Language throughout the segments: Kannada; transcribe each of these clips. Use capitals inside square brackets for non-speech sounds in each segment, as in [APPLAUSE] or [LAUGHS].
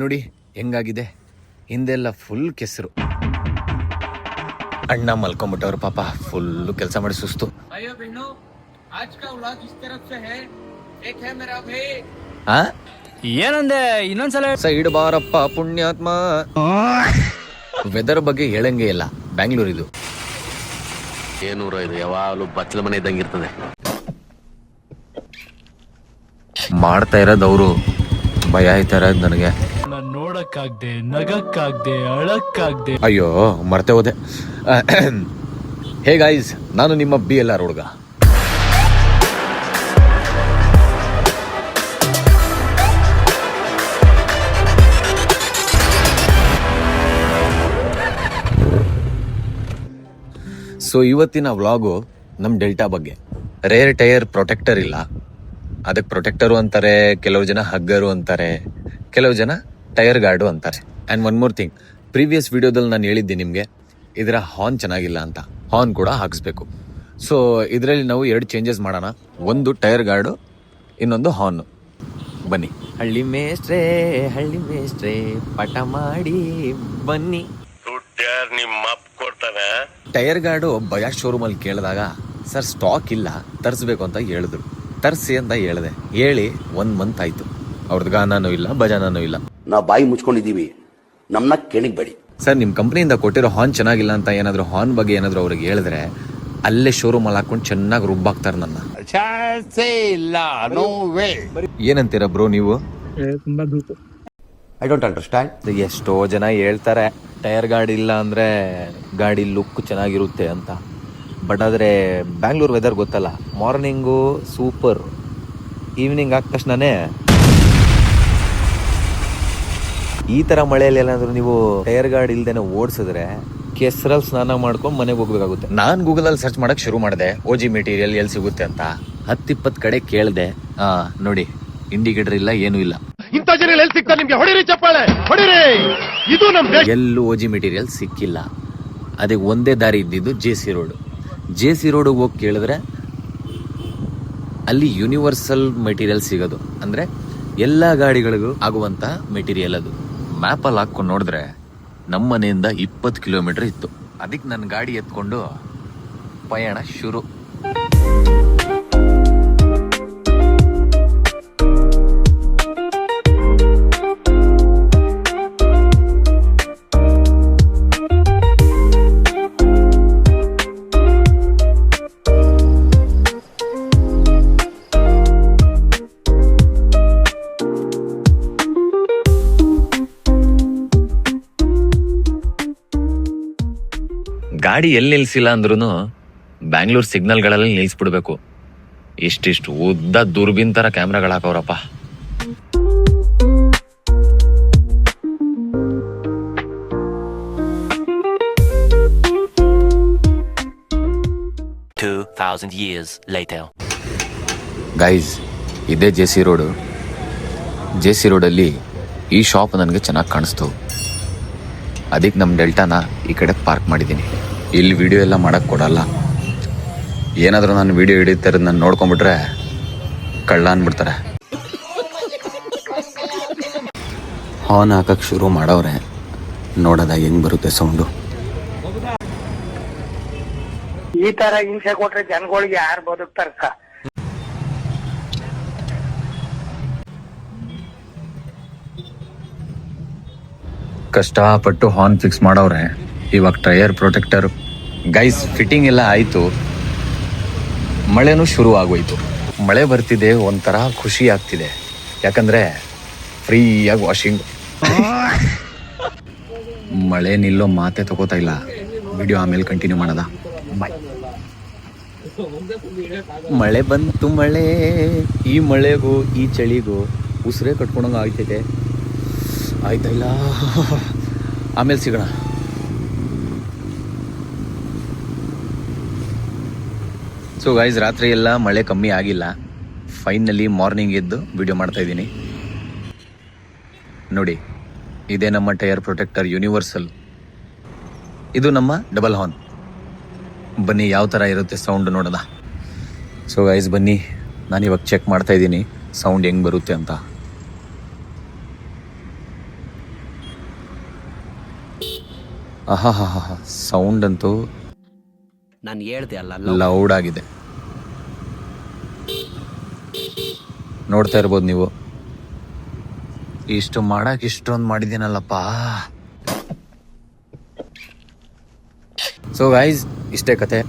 ನೋಡಿ ಹೆಂಗಾಗಿದೆ? ಹಿಂದೆಲ್ಲ ಫುಲ್ ಕೆಸರು. ಅಣ್ಣ ಮಲ್ಕೊಂಡ್ಬಿಟ್ಟವ್ರು ಪಾಪ ಫುಲ್ಲು ಕೆಲಸ ಮಾಡಿ ಸುಸ್ತು. ಏನಂದೆ ಇನ್ನೊಂದ್ಸಲ ಸೈಡ್ ಬಾರಪ್ಪ ಪುಣ್ಯಾತ್ಮ. ವೆದರ್ ಬಗ್ಗೆ ಹೇಳಂಗೆ ಇಲ್ಲ ಬ್ಯಾಂಗ್ಳೂರಿದು. ಏನೂರ ಇದು ಯಾವಾಗಲೂ ಬಚ್ಚಲ ಮನೆ ಇದ್ದಂಗೆ ಇರ್ತದೆ. ಮಾಡ್ತಾ ಇರೋದು ಅವರು. ಭಯ ಆಯ್ತಾ ಇರೋದು ನನಗೆ. ನಾನ್ ನೋಡಕ್ಕಾಗ್ದೆ ನಗಕ್ಕಾಗ್ದೆ ಅಳಕ್ಕಾಗ್ದೆ. ಅಯ್ಯೋ ಮರ್ತೆ ಹೋದೆ. ಹೇ ಗಾಯ್ಸ್ ನಾನು ನಿಮ್ಮ ಬಿ ಎಲ್ ಆರ್ ಹುಡುಗ. ಸೊ ಇವತ್ತಿನ ವ್ಲಾಗು ನಮ್ಮ ಡೆಲ್ಟಾ ಬಗ್ಗೆ. ರೇರ್ ಟೈರ್ ಪ್ರೊಟೆಕ್ಟರ್ ಇಲ್ಲ. ಅದಕ್ಕೆ ಪ್ರೊಟೆಕ್ಟರು ಅಂತಾರೆ ಕೆಲವು ಜನ ಹಗ್ಗರು ಅಂತಾರೆ ಕೆಲವು ಜನ ಟೈರ್ ಗಾರ್ಡು ಅಂತಾರೆ. And one more thing previous ವಿಡಿಯೋದಲ್ಲಿ ನಾನು ಹೇಳಿದ್ದೆ ನಿಮಗೆ ಇದರ ಹಾರ್ನ್ ಚೆನ್ನಾಗಿಲ್ಲ ಅಂತ. ಹಾರ್ನ್ ಕೂಡ ಹಾಕಿಸ್ಬೇಕು. ಸೊ ಇದರಲ್ಲಿ ನಾವು ಎರಡು ಚೇಂಜಸ್ ಮಾಡೋಣ. ಒಂದು ಟೈರ್ ಗಾರ್ಡು ಇನ್ನೊಂದು ಹಾರ್ನು ಬನ್ನಿ. ಹಳ್ಳಿ ಮೇಸ್ಟ್ರೇ ಹಳ್ಳಿ ಮೇಸ್ಟ್ರೇ ಪಟ ಮಾಡಿ ಬನ್ನಿ. ನಿಮ್ಮ ಅಪ್ಪ ಕೊಡ್ತಾನೆ? ಟೈರ್ ಗಾರ್ಡು ಶೋರೂಮ್ ಶೋರೂಮಲ್ಲಿ ಕೇಳಿದಾಗ ಸರ್ ಸ್ಟಾಕ್ ಇಲ್ಲ ತರಿಸ್ಬೇಕು ಅಂತ ಹೇಳಿದ್ರು. ತರಿಸಿ ಅಂತ ಹೇಳಿದೆ. ಹೇಳಿ ಒಂದು ಮಂತ್ ಆಯ್ತು. ಅವ್ರದ್ದು ಗಾನನೂ ಇಲ್ಲ ಭಜನೂ ಇಲ್ಲ. ನಾವು ಬಾಯಿ ಮುಚ್ಕೊಂಡಿದ್ದೀವಿ. ನಮ್ಮನ್ನ ಕೆಣಿಗ್ಬೇಡಿ ಸರ್ ನಿಮ್ಮ ಕಂಪ್ನಿಯಿಂದ ಕೊಟ್ಟಿರೋ ಹಾರ್ನ್ ಚೆನ್ನಾಗಿಲ್ಲ ಅಂತ ಏನಾದರೂ ಹಾರ್ನ್ ಬಗ್ಗೆ ಏನಾದ್ರು ಅವ್ರಿಗೆ ಹೇಳಿದ್ರೆ ಅಲ್ಲೇ ಶೋರೂಮಲ್ಲಿ ಹಾಕೊಂಡು ಚೆನ್ನಾಗಿ ರುಬ್ಬಾಕ್ತಾರೆ ನನ್ನ. ಏನಂತೀರ ಬ್ರೋ ನೀವು? ಐ ಡೋಂಟ್ ಅಂಡರ್ಸ್ಟ್ಯಾಂಡ್ ಎಷ್ಟೋ ಜನ ಹೇಳ್ತಾರೆ ಟೈರ್ ಗಾಡಿ ಇಲ್ಲ ಅಂದ್ರೆ ಗಾಡಿ ಲುಕ್ ಚೆನ್ನಾಗಿರುತ್ತೆ ಅಂತ. ಬಟ್ ಆದರೆ ಬ್ಯಾಂಗ್ಳೂರ್ ವೆದರ್ ಗೊತ್ತಲ್ಲ. ಮಾರ್ನಿಂಗು ಸೂಪರ್ ಈವ್ನಿಂಗ್ ಆದ ತಕ್ಷಣನೇ ಈ ಥರ ಮಳೆಯಲ್ಲಿ ಏನಾದರೂ ನೀವು ಟೈರ್ ಗಾರ್ಡ್ ಇಲ್ದೇನೆ ಓಡಿಸಿದ್ರೆ ಕೆಸರಲ್ಲಿ ಸ್ನಾನ ಮಾಡ್ಕೊಂಡು ಮನೆಗೆ ಹೋಗ್ಬೇಕಾಗುತ್ತೆ. ನಾನು ಗೂಗಲಲ್ಲಿ ಸರ್ಚ್ ಮಾಡೋಕ್ಕೆ ಶುರು ಮಾಡಿದೆ. ಓ ಜಿ ಮೆಟೀರಿಯಲ್ ಎಲ್ಲಿ ಸಿಗುತ್ತೆ ಅಂತ. ಹತ್ತಿಪ್ಪತ್ತು ಕಡೆ ಕೇಳಿದೆ. ಹಾಂ ನೋಡಿ. ಇಂಡಿಕೇಟರ್ ಇಲ್ಲ ಏನೂ ಇಲ್ಲ. ಇಂಥ ಜನ ಎಲ್ಲಿ ಸಿಗ್ತಾರೆ ನಿಮಗೆ? ಹೊಡಿರಿ ಚಪ್ಪಾಳೆ! ಹೊಡಿರಿ! ಇದು ನಮ್ಮ ಎಲ್ಲೂ ಓ ಜಿ ಮೆಟೀರಿಯಲ್ ಸಿಕ್ಕಿಲ್ಲ. ಅದಕ್ಕೆ ಒಂದೇ ದಾರಿ ಇದ್ದಿದ್ದು J C road J C ರೋಡಿಗೆ ಹೋಗಿ ಕೇಳಿದ್ರೆ ಅಲ್ಲಿ ಯೂನಿವರ್ಸಲ್ ಮೆಟೀರಿಯಲ್ ಸಿಗೋದು. ಅಂದರೆ ಎಲ್ಲ ಗಾಡಿಗಳಿಗೂ ಆಗುವಂತಹ ಮೆಟೀರಿಯಲ್ ಅದು. ಮ್ಯಾಪಲ್ಲಿ ಹಾಕ್ಕೊಂಡು ನೋಡಿದ್ರೆ ನಮ್ಮ ಮನೆಯಿಂದ ಇಪ್ಪತ್ತು ಕಿಲೋಮೀಟರ್ ಇತ್ತು. ಅದಕ್ಕೆ ನನ್ನ ಗಾಡಿ ಎತ್ಕೊಂಡು ಪಯಣ ಶುರು. ಗಾಡಿ ಎಲ್ಲಿ ನಿಲ್ಸಿಲ್ಲ ಅಂದ್ರೂ ಬ್ಯಾಂಗ್ಳೂರ್ ಸಿಗ್ನಲ್ಗಳಲ್ಲಿ ನಿಲ್ಸ್ಬಿಡ್ಬೇಕು. ಇಷ್ಟಿಷ್ಟು ಉದ್ದ ದುರ್ಬಿನ್ ತರ ಕ್ಯಾಮ್ರಾಗಳು ಹಾಕವ್ರಪ್ಪ. Two thousand years later. Guys ಇದೇ J C road J C ರೋಡಲ್ಲಿ ಈ ಶಾಪ್ ನನಗೆ ಚೆನ್ನಾಗಿ ಕಾಣಿಸ್ತು. ಅದಕ್ಕೆ ನಮ್ಮ ಡೆಲ್ಟಾನ ಈ ಕಡೆ ಪಾರ್ಕ್ ಮಾಡಿದ್ದೀನಿ ಇಲ್ಲಿ ವಿಡಿಯೋ ಎಲ್ಲ ಮಾಡೋಕ್ಕೆ ಕೊಡಲ್ಲ. ಏನಾದರೂ ನಾನು ವಿಡಿಯೋ ಹಿಡಿತಾರೆ ನಾನು ನೋಡ್ಕೊಂಬಿಟ್ರೆ ಕಳ್ಳ ಅಂದ್ಬಿಡ್ತಾರೆ. ಹಾರ್ನ್ ಹಾಕಕ್ಕೆ ಶುರು ಮಾಡೋರೆ ನೋಡೋದ ಹೆಂಗೆ ಬರುತ್ತೆ ಸೌಂಡು ಈ ತರ ಹಿಂಸೆ ಕೊಟ್ರೆ ಜನಗಳಿಗೆ ಯಾರು ಬದುಕ್ತಾರ ಕಷ್ಟಪಟ್ಟು ಹಾರ್ನ್ ಫಿಕ್ಸ್ ಮಾಡವ್ರೆ. ಇವಾಗ ಟೈರ್ ಪ್ರೊಟೆಕ್ಟರ್. ಗೈಸ್ ಫಿಟ್ಟಿಂಗ್ ಎಲ್ಲ ಆಯಿತು. ಮಳೆನೂ ಶುರು ಆಗೋಯ್ತು. ಮಳೆ ಬರ್ತಿದೆ ಒಂಥರ ಖುಷಿ ಆಗ್ತಿದೆ. ಯಾಕಂದರೆ ಫ್ರೀಯಾಗಿ ವಾಷಿಂಗ್ [LAUGHS] ಮಳೆ ನಿಲ್ಲೋ ಮಾತೆ ತಗೋತಾ ಇಲ್ಲ. ವಿಡಿಯೋ ಆಮೇಲೆ ಕಂಟಿನ್ಯೂ ಮಾಡೋದ? ಬಾಯ್ ಮಳೆ ಬಂತು ಮಳೆ ಈ ಮಳೆಗೂ ಈ ಚಳಿಗೂ ಉಸಿರೇ ಕಟ್ಕೊಂಡಂಗೆ ಆಗ್ತೈತೆ. ಆಯ್ತಾ ಇಲ್ಲ? ಆಮೇಲೆ ಸಿಗೋಣ. ಸೊ ಗೈಸ್ ರಾತ್ರಿ ಎಲ್ಲ ಮಳೆ ಕಮ್ಮಿ ಆಗಿಲ್ಲ. ಫೈನಲಿ ಮಾರ್ನಿಂಗ್ ಎದ್ದು ವಿಡಿಯೋ ಮಾಡ್ತಾ ಇದ್ದೀನಿ. ನೋಡಿ ಇದೇ ನಮ್ಮ ಟೈರ್ ಪ್ರೊಟೆಕ್ಟರ್ ಯೂನಿವರ್ಸಲ್ ಇದು ನಮ್ಮ ಡಬಲ್ ಹಾರ್ನ್ ಬನ್ನಿ ಯಾವ ಥರ ಇರುತ್ತೆ ಸೌಂಡ್ ನೋಡೋದ ಸೊ ಗೈಸ್ ಬನ್ನಿ ನಾನು ಇವಾಗ ಚೆಕ್ ಮಾಡ್ತಾ ಇದ್ದೀನಿ ಸೌಂಡ್ ಹೆಂಗೆ ಬರುತ್ತೆ ಅಂತ. ಆಹಾ ಹಾ ಹಾ ಸೌಂಡ್ ಅಂತೂ ನಾನು ಹೇಳ್ದೆ ಅಲ್ಲ ಲೌಡ್ ಆಗಿದೆ. ನೋಡ್ತಾ ಇರ್ಬೋದು ನೀವು. ಇಷ್ಟು ಮಾಡಕ್ ಇಷ್ಟೊಂದು ಮಾಡಿದ್ದೀನಲ್ಲಪ್ಪ. ಸೊ ಗೈಸ್ ಇಷ್ಟೇ ಕತೆ.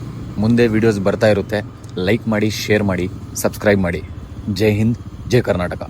ಮುಂದೆ ವಿಡಿಯೋಸ್ ಬರ್ತಾ ಇರುತ್ತೆ. ಲೈಕ್ ಮಾಡಿ ಶೇರ್ ಮಾಡಿ ಸಬ್ಸ್ಕ್ರೈಬ್ ಮಾಡಿ. ಜೈ ಹಿಂದ್, ಜೈ ಕರ್ನಾಟಕ.